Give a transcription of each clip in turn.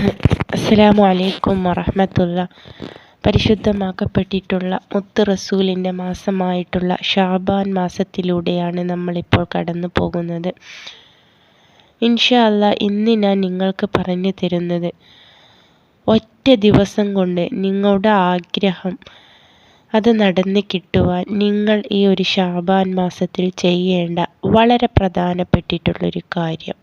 അസ്സലാമു അലൈക്കും വറഹമത്തുള്ള. പരിശുദ്ധമാക്കപ്പെട്ടിട്ടുള്ള മുത്ത് റസൂലിന്റെ മാസമായിട്ടുള്ള ഷാബാൻ മാസത്തിലൂടെയാണ് നമ്മളിപ്പോൾ കടന്നു പോകുന്നത്. ഇൻഷാ അല്ല ഇന്ന് ഞാൻ നിങ്ങൾക്ക് പറഞ്ഞു തരുന്നത്. ഒറ്റ ദിവസം കൊണ്ട് നിങ്ങളുടെ ആഗ്രഹം അത് നടന്ന് കിട്ടുവാൻ നിങ്ങൾ ഈ ഒരു ഷാബാൻ മാസത്തിൽ ചെയ്യേണ്ട വളരെ പ്രധാനപ്പെട്ടിട്ടുള്ളൊരു കാര്യം.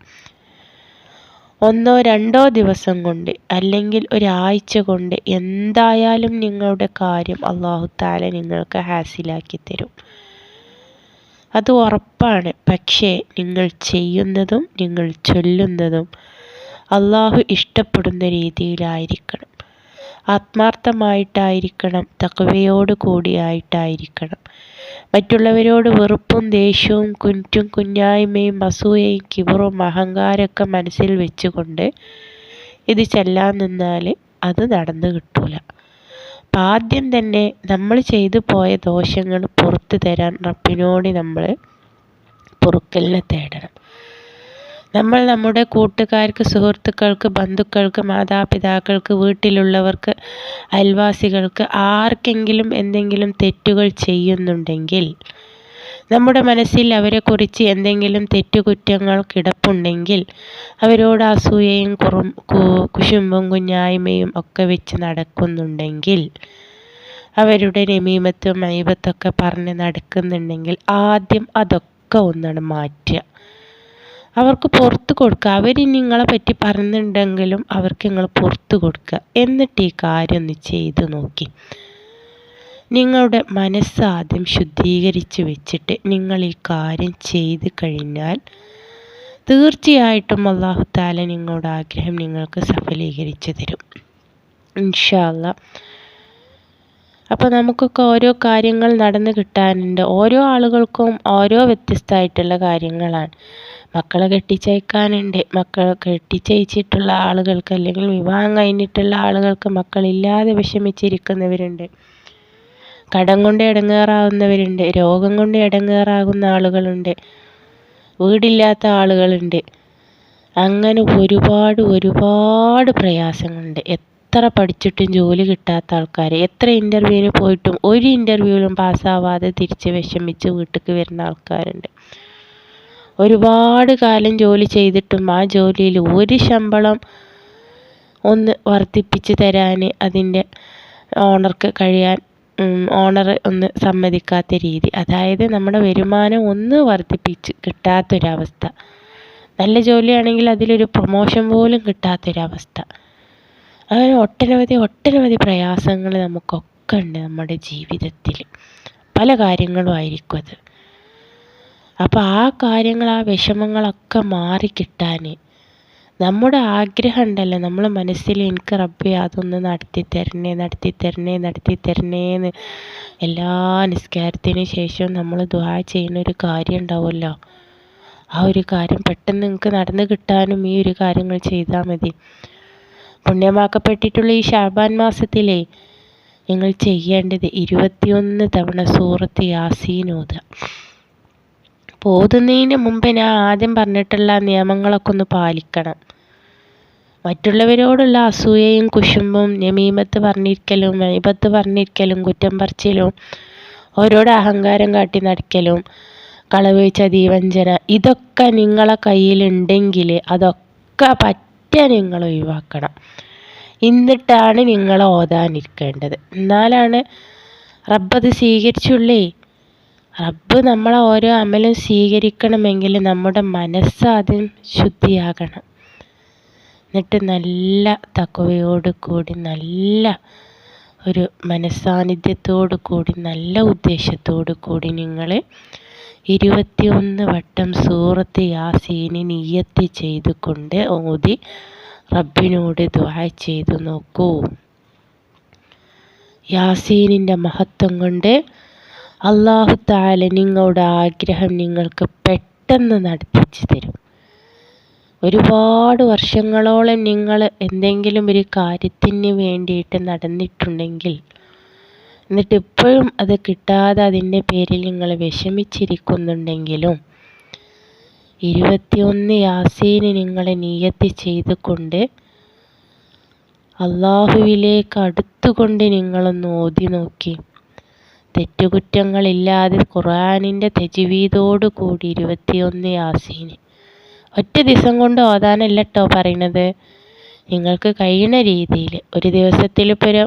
ഒന്നോ രണ്ടോ ദിവസം കൊണ്ട് അല്ലെങ്കിൽ ഒരാഴ്ച കൊണ്ട് എന്തായാലും നിങ്ങളുടെ കാര്യം അള്ളാഹുത്താല നിങ്ങൾക്ക് ഹാസിലാക്കി തരും. അത് ഉറപ്പാണ്. പക്ഷേ നിങ്ങൾ ചെയ്യുന്നതും നിങ്ങൾ ചൊല്ലുന്നതും അള്ളാഹു ഇഷ്ടപ്പെടുന്ന രീതിയിലായിരിക്കണം. ആത്മാർത്ഥമായിട്ടായിരിക്കണം തക്കവയോട് കൂടിയായിട്ടായിരിക്കണം മറ്റുള്ളവരോട് വെറുപ്പും ദേഷ്യവും കുറ്റും കുഞ്ഞായ്മയും അസൂയയും കിബറും അഹങ്കാരമൊക്കെ മനസ്സിൽ വെച്ചുകൊണ്ട് ഇത് ചെല്ലാൻ നിന്നാൽ അത് നടന്നു കിട്ടൂല. അപ്പം ആദ്യം തന്നെ നമ്മൾ ചെയ്തു പോയ ദോഷങ്ങൾ പുറത്തു തരാൻ റബ്ബിനോട് നമ്മൾ പൊറുക്കലിനെ തേടണം. നമ്മൾ നമ്മുടെ കൂട്ടുകാർക്ക് സുഹൃത്തുക്കൾക്ക് ബന്ധുക്കൾക്ക് മാതാപിതാക്കൾക്ക് വീട്ടിലുള്ളവർക്ക് അയൽവാസികൾക്ക് ആർക്കെങ്കിലും എന്തെങ്കിലും തെറ്റുകൾ ചെയ്യുന്നുണ്ടെങ്കിൽ നമ്മുടെ മനസ്സിൽ അവരെക്കുറിച്ച് എന്തെങ്കിലും തെറ്റുകുറ്റങ്ങൾ കിടപ്പുണ്ടെങ്കിൽ അവരോട് അസൂയയും കുറും കുശുമ്പും കുഞ്ഞായ്മയും ഒക്കെ വെച്ച് നടക്കുന്നുണ്ടെങ്കിൽ അവരുടെ രമീമത്തും ഐബത്തൊക്കെ പറഞ്ഞ് നടക്കുന്നുണ്ടെങ്കിൽ ആദ്യം അതൊക്കെ ഒന്നാണ് മാറ്റുക. അവർക്ക് പുറത്ത് കൊടുക്കുക. അവർ നിങ്ങളെ പറ്റി പറഞ്ഞിട്ടുണ്ടെങ്കിലും അവർക്ക് നിങ്ങൾ പുറത്ത് കൊടുക്കുക. എന്നിട്ട് ഈ കാര്യം ഒന്ന് ചെയ്ത് നോക്കി. നിങ്ങളുടെ മനസ്സ് ആദ്യം ശുദ്ധീകരിച്ച് വെച്ചിട്ട് നിങ്ങൾ ഈ കാര്യം ചെയ്ത് കഴിഞ്ഞാൽ തീർച്ചയായിട്ടും അള്ളാഹു താല നിങ്ങളുടെ ആഗ്രഹം നിങ്ങൾക്ക് സഫലീകരിച്ചു തരും. ഇൻഷാല്ല അപ്പോൾ നമുക്കൊക്കെ ഓരോ കാര്യങ്ങൾ നടന്നു കിട്ടാനുണ്ട്. ഓരോ ആളുകൾക്കും ഓരോ വ്യത്യസ്തമായിട്ടുള്ള കാര്യങ്ങളാണ്. മക്കളെ കെട്ടിച്ചയക്കാനുണ്ട്. മക്കൾ കെട്ടിച്ചയച്ചിട്ടുള്ള ആളുകൾക്ക് അല്ലെങ്കിൽ വിവാഹം കഴിഞ്ഞിട്ടുള്ള ആളുകൾക്ക് മക്കളില്ലാതെ വിഷമിച്ചിരിക്കുന്നവരുണ്ട്. കടം കൊണ്ട് ഇടങ്ങേറാവുന്നവരുണ്ട്. രോഗം കൊണ്ട് ഇടങ്ങേറാകുന്ന ആളുകളുണ്ട്. വീടില്ലാത്ത ആളുകളുണ്ട്. അങ്ങനെ ഒരുപാട് ഒരുപാട് പ്രയാസങ്ങളുണ്ട്. എത്ര പഠിച്ചിട്ടും ജോലി കിട്ടാത്ത ആൾക്കാർ എത്ര ഇന്റർവ്യൂവിന് പോയിട്ടും ഒരു ഇന്റർവ്യൂവിലും പാസ്സാവാതെ തിരിച്ച് വിഷമിച്ച് വീട്ടിലേക്ക് വരുന്ന ആൾക്കാരുണ്ട്. ഒരുപാട് കാലം ജോലി ചെയ്തിട്ടും ആ ജോലിയിൽ ഒരു ശമ്പളം ഒന്ന് വർദ്ധിപ്പിച്ച് തരാൻ അതിന്റെ ഓണർക്ക് കഴിയാൻ ഓണർ ഒന്ന് സമ്മതിക്കാത്ത രീതി. അതായത് നമ്മുടെ വരുമാനം ഒന്ന് വർദ്ധിപ്പിച്ച് കിട്ടാത്തൊരവസ്ഥ. നല്ല ജോലിയാണെങ്കിൽ അതിലൊരു പ്രൊമോഷൻ പോലും കിട്ടാത്തൊരവസ്ഥ. അങ്ങനെ ഒട്ടനവധി ഒട്ടനവധി പ്രയാസങ്ങൾ നമുക്കൊക്കെ ഉണ്ട് നമ്മുടെ ജീവിതത്തിൽ. പല കാര്യങ്ങളും ആയിരിക്കും അത്. അപ്പോൾ ആ കാര്യങ്ങൾ ആ വിഷമങ്ങളൊക്കെ മാറിക്കിട്ടാൻ നമ്മുടെ ആഗ്രഹം ഉണ്ടല്ലോ. നമ്മൾ മനസ്സിൽ എനിക്ക് റബ്ബെ അതൊന്ന് നടത്തി തരണേ നടത്തി തരണേ നടത്തി തരണേന്ന് എല്ലാ നിസ്കാരത്തിന് ശേഷം നമ്മൾ ദ്വാ ചെയ്യുന്ന ഒരു കാര്യം ഉണ്ടാവുമല്ലോ. ആ ഒരു കാര്യം പെട്ടെന്ന് നിങ്ങൾക്ക് നടന്നു കിട്ടാനും ഈ ഒരു കാര്യങ്ങൾ ചെയ്താൽ മതി. പുണ്യമാക്കപ്പെട്ടിട്ടുള്ള ഈ ഷാബാൻ മാസത്തിലെ നിങ്ങൾ ചെയ്യേണ്ടത് ഇരുപത്തിയൊന്ന് തവണ സൂറത്ത് യാസീനോദ പോതുന്നതിന് മുമ്പ് ഞാൻ ആദ്യം പറഞ്ഞിട്ടുള്ള നിയമങ്ങളൊക്കെ ഒന്ന് പാലിക്കണം. മറ്റുള്ളവരോടുള്ള അസൂയയും കുശുമ്പും നമീമത്ത് പറഞ്ഞിരിക്കലും മൈബത്ത് പറഞ്ഞിരിക്കലും കുറ്റം പറച്ചിലും ഓരോട് അഹങ്കാരം കാട്ടി നടക്കലും കളവ് ദീവഞ്ചന ഇതൊക്കെ നിങ്ങളെ കയ്യിലുണ്ടെങ്കിൽ അതൊക്കെ പറ്റ നിങ്ങൾ ഒഴിവാക്കണം. എന്നിട്ടാണ് നിങ്ങൾ ഓതാനിരിക്കേണ്ടത് എന്നാലാണ് റബ്ബത് സ്വീകരിച്ചുള്ളേ. റബ്ബ് നമ്മളെ ഓരോ അമലും സ്വീകരിക്കണമെങ്കിൽ നമ്മുടെ മനസ്സ് ആദ്യം ശുദ്ധിയാകണം. എന്നിട്ട് നല്ല തക്കവയോട് കൂടി നല്ല ഒരു മനസ്സാന്നിധ്യത്തോടു കൂടി നല്ല ഉദ്ദേശത്തോടു കൂടി നിങ്ങൾ ഇരുപത്തിയൊന്ന് വട്ടം സൂറത്ത് യാസീന് നീയത്ത് ചെയ്തുകൊണ്ട് ഓതി റബ്ബിനോട് ദ്വാ ചെയ്തു നോക്കൂ. യാസീനിന്റെ മഹത്വം കൊണ്ട് അള്ളാഹു താല നിങ്ങളുടെ ആഗ്രഹം നിങ്ങൾക്ക് പെട്ടെന്ന് നടത്തിച്ചു തരും. ഒരുപാട് വർഷങ്ങളോളം നിങ്ങൾ എന്തെങ്കിലും ഒരു കാര്യത്തിന് വേണ്ടിയിട്ട് നടന്നിട്ടുണ്ടെങ്കിൽ എന്നിട്ട് ഇപ്പോഴും അത് കിട്ടാതെ അതിന്റെ പേരിൽ നിങ്ങൾ വിഷമിച്ചിരിക്കുന്നുണ്ടെങ്കിലും ഇരുപത്തിയൊന്ന് യാസീന് നിങ്ങളെ നീയത്ത് ചെയ്തുകൊണ്ട് അള്ളാഹുവിലേക്ക് അടുത്തുകൊണ്ട് നിങ്ങളൊന്ന് ഓതി നോക്കി. തെറ്റുകുറ്റങ്ങളില്ലാതെ ഖുറാനിന്റെ തെജുവീതോട് കൂടി ഇരുപത്തിയൊന്ന് യാസീന്. ഒറ്റ ദിവസം കൊണ്ട് ഓതാനല്ല കേട്ടോ പറയണത് നിങ്ങൾക്ക് കഴിയുന്ന രീതിയിൽ ഒരു ദിവസത്തിൽ ഇപ്പോൾ ഒരു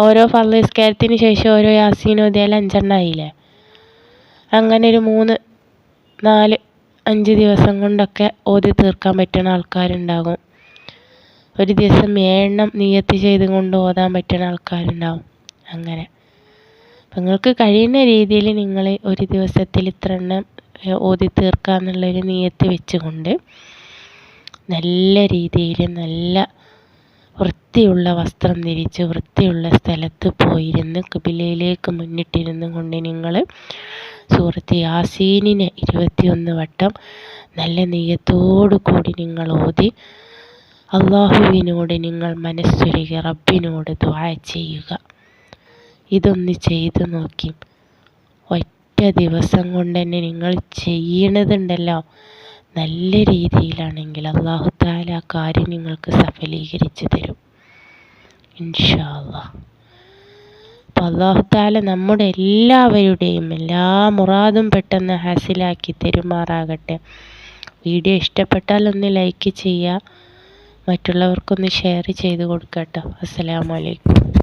ഓരോ ഫർനിസ്കാരത്തിന് ശേഷം ഓരോ യാസീൻ ഓതിയാൽ അഞ്ചെണ്ണായില്ലേ അങ്ങനെ ഒരു മൂന്ന് നാല് അഞ്ച് ദിവസം കൊണ്ടൊക്കെ ഓതി തീർക്കാൻ പറ്റുന്ന ആൾക്കാരുണ്ടാകും. ഒരു ദിവസം ഏഴെണ്ണം നിയത്തി ചെയ്ത് കൊണ്ട് ഓതാൻ പറ്റുന്ന ആൾക്കാരുണ്ടാവും അങ്ങനെ. നിങ്ങൾക്ക് കഴിയുന്ന രീതിയിൽ നിങ്ങൾ ഒരു ദിവസത്തിൽ ഇത്ര എണ്ണം ഓതി തീർക്കുക എന്നുള്ളൊരു നിയത്ത് വെച്ചുകൊണ്ട് നല്ല രീതിയിൽ നല്ല വൃത്തിയുള്ള വസ്ത്രം ധരിച്ച് വൃത്തിയുള്ള സ്ഥലത്ത് പോയിരുന്ന് കിബിലയിലേക്ക് മുന്നിട്ടിരുന്നു കൊണ്ട് നിങ്ങൾ സൂറത്ത് യാസീനിനെ ഇരുപത്തിയൊന്ന് വട്ടം നല്ല നെയ്യത്തോടു കൂടി നിങ്ങൾ ഓതി അള്ളാഹുവിനോട് നിങ്ങൾ മനസ്സൊരുകി റബ്ബിനോട് ദ്വാ ചെയ്യുക. ഇതൊന്ന് ചെയ്തു നോക്കി. ഒറ്റ ദിവസം കൊണ്ട് തന്നെ നിങ്ങൾ ചെയ്യണതുണ്ടല്ലോ. നല്ല രീതിയിലാണെങ്കിൽ അള്ളാഹു താല ആ കാര്യം നിങ്ങൾക്ക് സഫലീകരിച്ച് തരും. ഇൻഷാ അപ്പം അള്ളാഹു താല നമ്മുടെ എല്ലാവരുടെയും എല്ലാ മുറാദും പെട്ടെന്ന് ഹാസിലാക്കി തരുമാറാകട്ടെ. വീഡിയോ ഇഷ്ടപ്പെട്ടാൽ ഒന്ന് ലൈക്ക് ചെയ്യുക. മറ്റുള്ളവർക്കൊന്ന് ഷെയർ ചെയ്ത് കൊടുക്കട്ടോ. അസ്സലാമലൈക്കും